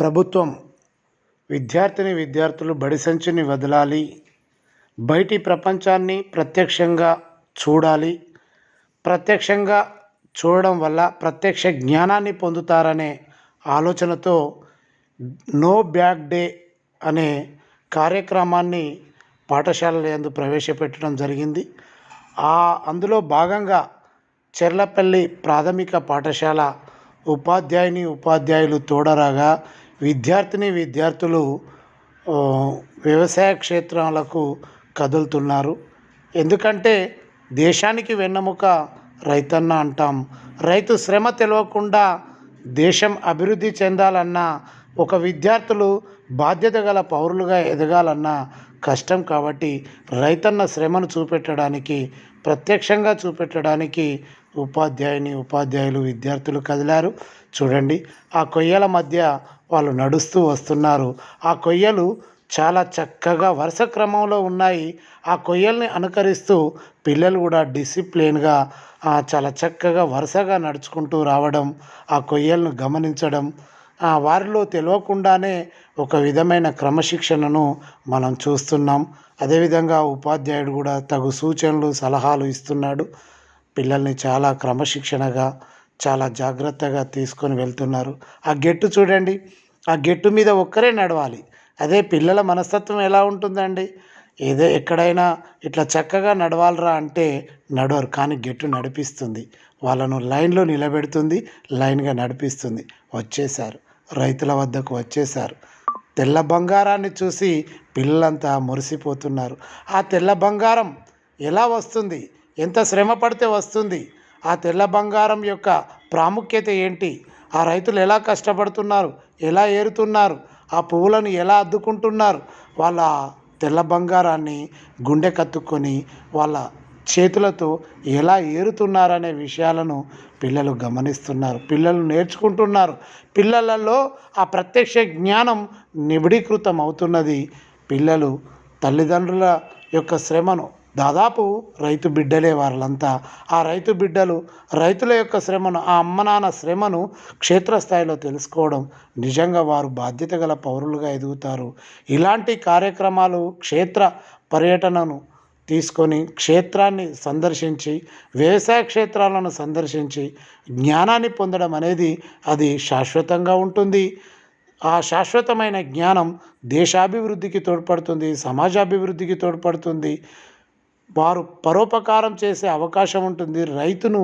ప్రభుత్వం విద్యార్థిని విద్యార్థులు బడి సంచిని వదలాలి బయటి ప్రపంచాన్ని ప్రత్యక్షంగా చూడాలి ప్రత్యక్షంగా చూడడం వల్ల ప్రత్యక్ష జ్ఞానాన్ని పొందుతారనే ఆలోచనతో నో బ్యాక్ డే అనే కార్యక్రమాన్ని పాఠశాలల యందు ప్రవేశపెట్టడం జరిగింది. ఆ అందులో భాగంగా చెర్లపల్లి ప్రాథమిక పాఠశాల ఉపాధ్యాయుని ఉపాధ్యాయులు తోడరాగా విద్యార్థిని విద్యార్థులు వ్యవసాయ క్షేత్రాలకు కదులుతున్నారు. ఎందుకంటే దేశానికి వెన్నెముక రైతన్న అంటాం. రైతు శ్రమ తెలియకుండా దేశం అభివృద్ధి చెందాలన్నా ఒక విద్యార్థులు బాధ్యత గల పౌరులుగా ఎదగాలన్నా కష్టం కాబట్టి రైతన్న శ్రమను చూపెట్టడానికి ప్రత్యక్షంగా చూపెట్టడానికి ఉపాధ్యాయుని ఉపాధ్యాయులు విద్యార్థులు కదిలారు. చూడండి ఆ కొయ్యల మధ్య వాళ్ళు నడుస్తూ వస్తున్నారు. ఆ కొయ్యలు చాలా చక్కగా వరుస క్రమంలో ఉన్నాయి. ఆ కొయ్యల్ని అనుకరిస్తూ పిల్లలు కూడా డిసిప్లిన్గా చాలా చక్కగా వరుసగా నడుచుకుంటూ రావడం ఆ కొయ్యలను గమనించడం వారిలో తెలియకుండానే ఒక విధమైన క్రమశిక్షణను మనం చూస్తున్నాం. అదేవిధంగా ఉపాధ్యాయుడు కూడా తగు సూచనలు సలహాలు ఇస్తున్నాడు. పిల్లల్ని చాలా క్రమశిక్షణగా చాలా జాగ్రత్తగా తీసుకొని వెళ్తున్నారు. ఆ గెట్టు చూడండి. ఆ గెట్టు మీద ఒక్కరే నడవాలి. అదే పిల్లల మనస్తత్వం ఎలా ఉంటుందండి? ఏదో ఎక్కడైనా ఇట్లా చక్కగా నడవాలరా అంటే నడవరు కానీ గెట్టు నడిపిస్తుంది. వాళ్ళను లైన్లో నిలబెడుతుంది లైన్గా నడిపిస్తుంది. వచ్చేసారు రైతుల వద్దకు వచ్చేసారు తెల్ల బంగారాన్ని చూసి పిల్లలంతా మురిసిపోతున్నారు. ఆ తెల్ల బంగారం ఎలా వస్తుంది? ఎంత శ్రమ పడితే వస్తుంది? ఆ తెల్ల బంగారం యొక్క ప్రాముఖ్యత ఏంటి? ఆ రైతులు ఎలా కష్టపడుతున్నారు? ఎలా ఏరుతున్నారు? ఆ పువ్వులను ఎలా అద్దుకుంటున్నారు? వాళ్ళ తెల్ల బంగారాన్ని గుండె కత్తుకొని వాళ్ళ చేతులతో ఎలా ఏరుతున్నారనే విషయాలను పిల్లలు గమనిస్తున్నారు. పిల్లలు నేర్చుకుంటున్నారు. పిల్లలలో ఆ ప్రత్యక్ష జ్ఞానం నిబిడీకృతం అవుతున్నది పిల్లలు తల్లిదండ్రుల యొక్క శ్రమను దాదాపు రైతు బిడ్డలే వాళ్ళంతా ఆ రైతు బిడ్డలు రైతుల యొక్క శ్రమను ఆ అమ్మ నాన్న శ్రమను క్షేత్రస్థాయిలో తెలుసుకోవడం నిజంగా వారు బాధ్యత గల పౌరులుగా ఎదుగుతారు. ఇలాంటి కార్యక్రమాలు క్షేత్ర పర్యటనను తీసుకొని క్షేత్రాన్ని సందర్శించి వ్యవసాయ క్షేత్రాలను సందర్శించి జ్ఞానాన్ని పొందడం అనేది అది శాశ్వతంగా ఉంటుంది. ఆ శాశ్వతమైన జ్ఞానం దేశాభివృద్ధికి తోడ్పడుతుంది సమాజాభివృద్ధికి తోడ్పడుతుంది. వారు పరోపకారం చేసే అవకాశం ఉంటుంది. రైతును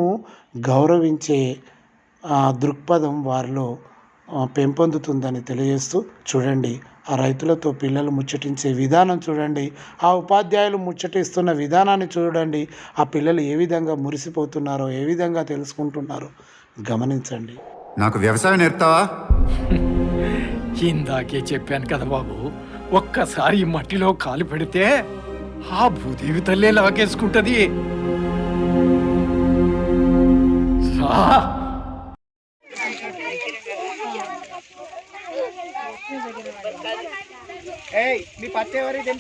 గౌరవించే ఆ, దృక్పథం వారిలో పెంపొందుతుందని తెలియజేస్తూ చూడండి. ఆ రైతులతో పిల్లలు ముచ్చటించే విధానం చూడండి. ఆ ఉపాధ్యాయులు ముచ్చటిస్తున్న విధానాన్ని చూడండి. ఆ పిల్లలు ఏ విధంగా మురిసిపోతున్నారో ఏ విధంగా తెలుసుకుంటున్నారో గమనించండి. నాకు వ్యవసాయం నేర్పుతావా? ఇందాకే చెప్పాను కదా బాబు ఒక్కసారి మట్టిలో కాలు పెడితే ఆ భూదేవి తల్లే లాగేసుకుంటది.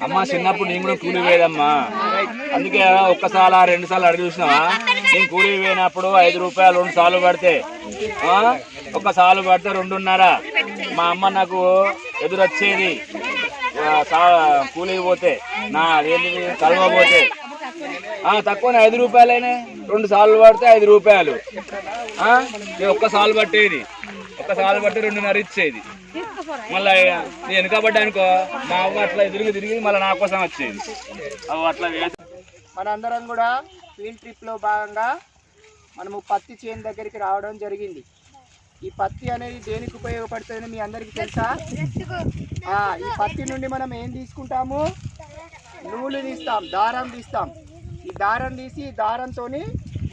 అమ్మా చిన్నప్పుడు నేను కూడా కూలి పోయేదమ్మా. అందుకే ఒక్కసాల రెండు సార్లు అడిగి చూసినావా? నేను కూలి పోయినప్పుడు ఐదు రూపాయలు రెండు సార్లు పడితే ఆ? ఒక సార్లు పడితే రెండున్నర. మా అమ్మ నాకు ఎదురొచ్చేది. కూలీకి పోతే నా ఏంటి కలవ పోతే. తక్కువనే ఐదు రూపాయలైనా రెండు సార్లు పడితే ఐదు రూపాయలు. ఒక్క సాల్ పట్టేది. ఒక్క సాల్ పట్టి రెండున్నర ఇచ్చేది. మళ్ళీ నేను వెనుక అనుకో మా అవ్వ అట్లా తిరిగి తిరిగి మళ్ళీ నా కోసం వచ్చేది. అవ్వ అట్లా మనందరం కూడా ఫీల్డ్ ట్రిప్లో భాగంగా మనము పత్తి చేను దగ్గరికి రావడం జరిగింది. ఈ పత్తి అనేది దేనికి ఉపయోగపడుతుందని మీ అందరికీ తెలుసా? ఈ పత్తి నుండి మనం ఏం తీసుకుంటాము? నూలు తీస్తాం దారం తీస్తాం. ఈ దారం తీసి ఈ దారంతో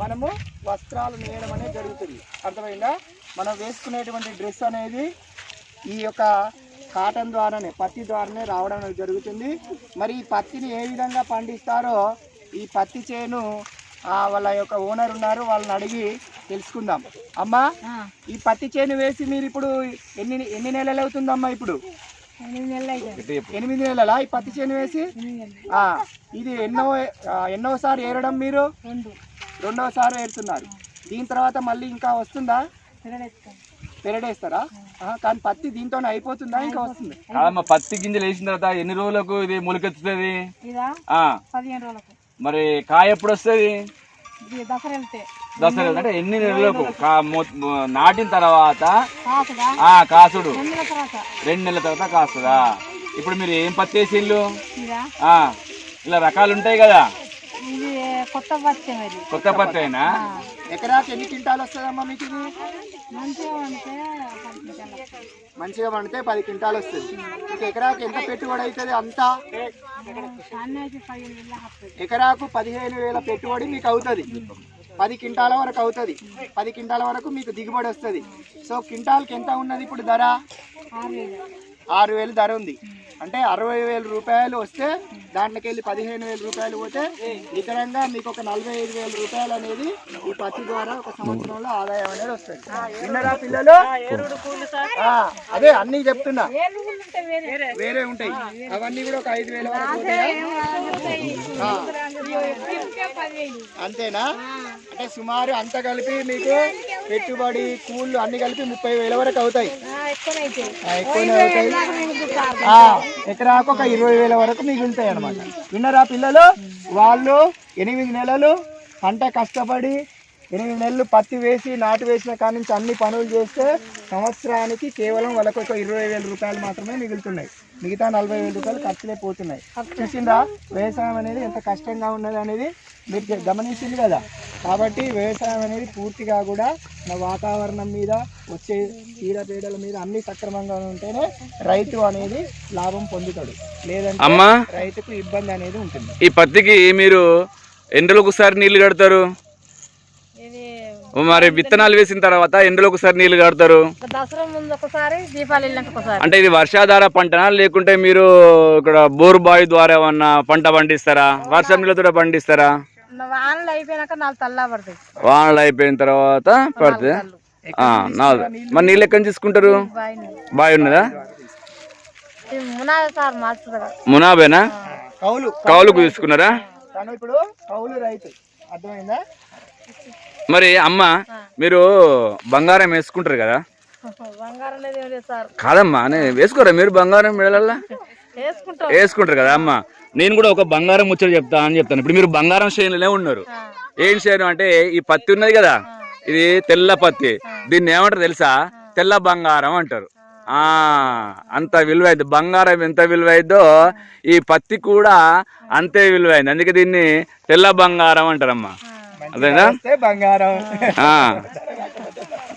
మనము వస్త్రాలు నేయడం అనేది జరుగుతుంది. అర్థమైందా? మనం వేసుకునేటువంటి డ్రెస్ అనేది ఈ యొక్క కాటన్ ద్వారానే పత్తి ద్వారానే రావడం అనేది జరుగుతుంది. మరి ఈ పత్తిని ఏ విధంగా పండిస్తారో ఈ పత్తి చేను వాళ్ళ యొక్క ఓనర్ ఉన్నారు వాళ్ళని అడిగి తెలుసుకుందాం. అమ్మా ఈ పత్తి చేను వేసి మీరు ఇప్పుడు ఎన్ని ఎన్ని నెలలు అవుతుందమ్మా ఇప్పుడు? ఎనిమిది నెలలా ఈ పత్తి చేను వేసి? ఆ, ఇది ఎన్నో ఎన్నోసారి ఏరడం మీరు? రెండోసారి ఏరుతున్నారు. దీని తర్వాత మళ్ళీ ఇంకా వస్తుందా? పెరడేస్తారా? ఆ, కానీ పత్తి దీంతో అయిపోతుందా? ఇంకా వస్తుంది. కాదమ్మా పత్తి గింజలు వేసిన తర్వాత ఎన్ని రోజులకు ఇది మొలకెత్తుతుంది ఇదా? ఆ, పదిహేను రోజులకు. మరి కాయ ఎప్పుడు వస్తుంది? దసరా అంటే ఎన్ని నెలలకు? నాటిన తర్వాత కాసుడు? రెండు నెలల తర్వాత. కాస్తుందా ఇప్పుడు మీరు ఏం పత్తి ఆ, ఇలా రకాలు ఉంటాయి కదా. ఇది కొత్త ఇది కొత్త పత్తి అయినా ఎకరాకి ఎన్ని క్వింటాలు వస్తుందమ్మా మీకు ఇది? మంచిగా. మంచిగా పండితే పది క్వింటాలు వస్తుంది. మీకు ఎకరాకి ఎంత పెట్టుబడి అవుతుంది అంతా? ఎకరాకు పదిహేను వేల పెట్టుబడి మీకు అవుతుంది. పది క్వింటాల వరకు అవుతుంది. పది క్వింటాల వరకు మీకు దిగుబడి వస్తుంది. సో క్వింటాల్కి ఎంత ఉన్నది ఇప్పుడు ధర? ఆరు వేలు ధర ఉంది. అంటే అరవై వేల రూపాయలు వస్తే దాంట్లోకి వెళ్ళి పదిహేను వేల రూపాయలు పోతే నికరంగా మీకు ఒక నలభై ఐదు వేల రూపాయలు అనేది ఈ పత్తి ద్వారా ఒక సంవత్సరంలో ఆదాయం అనేది వస్తుంది. విన్నరా పిల్లలు? అదే అన్ని చెప్తున్నా. వేరే. ఉంటాయి. అవన్నీ కూడా ఒక ఐదు వేల. అంతేనా? అంటే సుమారు అంత కలిపి మీకు పెట్టుబడి కూళ్ళు అన్ని కలిపి ముప్పై వేల వరకు అవుతాయి. ఎకరాకు ఒక ఇరవై వేల వరకు మిగులుతాయి అనమాట విన్నరా పిల్లలు? వాళ్ళు ఎనిమిది నెలలు పంట కష్టపడి ఎనిమిది నెలలు పత్తి వేసి నాటు వేసిన కాడి నుంచి అన్ని పనులు చేస్తే సంవత్సరానికి కేవలం వాళ్ళకు ఒక ఇరవై వేల రూపాయలు మాత్రమే మిగులుతున్నాయి. మిగతా నలభై వేల రూపాయలు ఖర్చులే పోతున్నాయి. చూసిందా వ్యవసాయం అనేది ఎంత కష్టంగా ఉన్నది అనేది మీరు గమనించింది కదా. కాబట్టి వ్యవసాయం అనేది పూర్తిగా కూడా నా వాతావరణం మీద వచ్చే చీడపీడల మీద అన్ని సక్రమంగా ఉంటేనే రైతు అనేది లాభం పొందుతాడు. లేదంటే అమ్మా! రైతుకు ఇబ్బంది అనేది ఉంటుంది. ఈ పత్తికి మీరు ఎండలకు ఒకసారి నీళ్ళు కడతారు? మరి విత్తనాలు వేసిన తర్వాత ఎండలో ఒకసారి నీళ్ళు కడతారు ఒక దసరా ముందు ఒకసారి దీపాలు వెళ్ళినాక ఒకసారి. అంటే ఇది వర్షాధార పంటనా? లేకుంటే మీరు ఇక్కడ బోరు బావి ద్వారా ఏమన్నా పంట పండిస్తారా? వర్షం నీళ్ళతో పండిస్తారా? వానలు అయిపోయినాక నాలుగు తల్లా పడతాయి. వానలు అయిపోయిన తర్వాత పడితే ఆ, నాలుగు. మరి నీళ్ళు ఎక్కడి తీసుకుంటారు? బావి ఉన్నదా? మునాబేనా కౌలు. కౌలుకు తీసుకున్నారా? తను ఇప్పుడు కౌలు రైతు. అర్థమైందా? మరి అమ్మ మీరు బంగారం వేసుకుంటారు కదా? కాదమ్మా నేను వేసుకోరా మీరు బంగారం మెడలల్లా? వేసుకుంటాం. వేసుకుంటారు కదా అమ్మ. నేను కూడా ఒక బంగారం ముచ్చట చెప్తా అని చెప్తాను. ఇప్పుడు మీరు బంగారం శ్రేణిలోనే ఉన్నారు. ఏం శ్రేణి అంటే ఈ పత్తి ఉన్నది కదా? ఇది తెల్ల పత్తి. దీన్ని ఏమంటారు తెలుసా? తెల్ల బంగారం అంటారు. ఆ. అంత విలువైంది బంగారం ఎంత విలువైందో ఈ పత్తి కూడా అంతే విలువైంది అందుకే దీన్ని తెల్ల బంగారం అంటారమ్మా. అదేనా బంగారం. ఆ.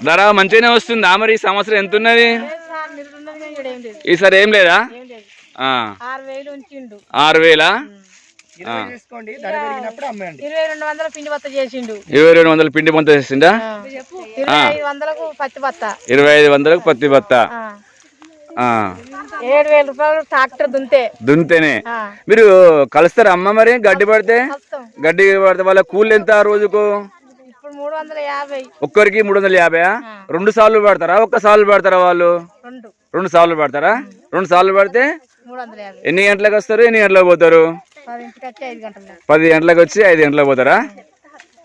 ధర మంచిగానే వస్తుందా మరి ఈ సంవత్సరం? ఎంత ఉన్నది ఈసారి ఏం లేదా? ఆరు వేలు? ఇరవై రెండు వందల పిండి బత్త చేసిండు. ఇరవై రెండు వందల పిండి మొంత చేసిందా ఇరవై ఐదు వందలకు పత్తి బత్త. ఏడు వేల రూపాయలు ట్రాక్టర్ దుంతే. దున్తేనే ఆ. మీరు కలుస్తారా అమ్మ మరి గడ్డి పడితే? గడ్డి పడితే వాళ్ళ కూలి ఎంత రోజుకు? ఇప్పుడు మూడు వందల యాభై. ఒక్కరికి మూడు వందల యాభై రెండు సార్లు పడతారా? ఒక్క సార్లు పడతారా వాళ్ళు? రెండు. సార్లు పడతారా? రెండు సార్లు పడితే ఎన్ని గంటలకు వస్తారు? ఎన్ని గంటలకు పోతారు. పది గంటలకు వచ్చి ఐదు గంటలకు పోతారా?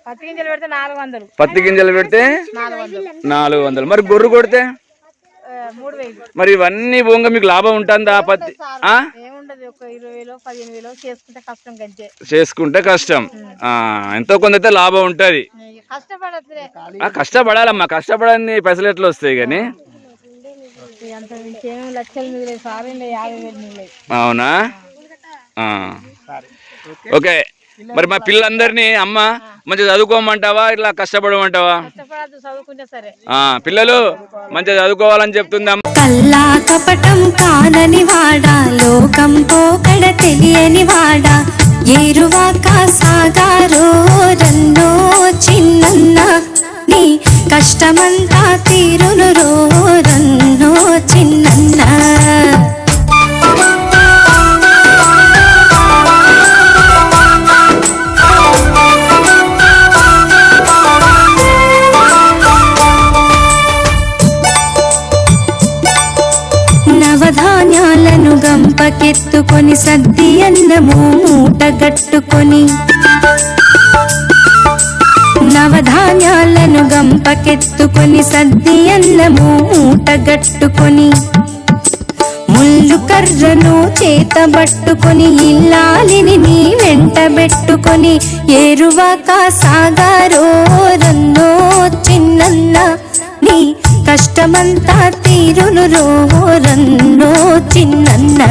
పత్తి గింజలు పెడితే నాలుగు వందలు. పత్తి గింజలు పెడితే నాలుగు వందలు. నాలుగు వందలు. మరి గొర్రు కొడితే? మరి ఇవన్నీ పోగా మీకు లాభం ఉంటుందా? పత్తి చేసుకుంటే కష్టం గంతే. చేసుకుంటే కష్టం. ఆ, ఎంతో కొంత అయితే లాభం ఉంటుంది. కష్టపడాలమ్మా కష్టపడని పైసలు ఎట్లా వస్తాయి కానీ? అవునా? ఆ. ఓకే. మరి మా పిల్లలందరినీ అమ్మ మంచిగా చదువుకోమంటావా? ఇట్లా కష్టపడమంటావా? కష్టపడద్దు చదువుకుంటే సరే. ఆ, పిల్లలు మంచిగా చదువుకోవాలని చెప్తుంది అమ్మ. కల్లా కపటం కానని వాడా లోకం పోకడ తెలియని వాడా. ఏరువాక సాగారో రన్నో చిన్నన్న. నీ కష్టమంతా తీరును రో నవధాన్యాలను సద్ది అన్నము మూటగట్టుకొని. నవధాన్యాలను గంపకెత్తుకొని సద్ది అన్నము మూటగట్టుకొని. ముళ్ళు కర్రను చేతబట్టుకొని ఇల్లాలిని నీ వెంటబెట్టుకొని ఏరువాక సాగారో రన్నో చిన్నన్న నీ కష్టమంతా తీరును రో రన్నో చిన్నన్నా.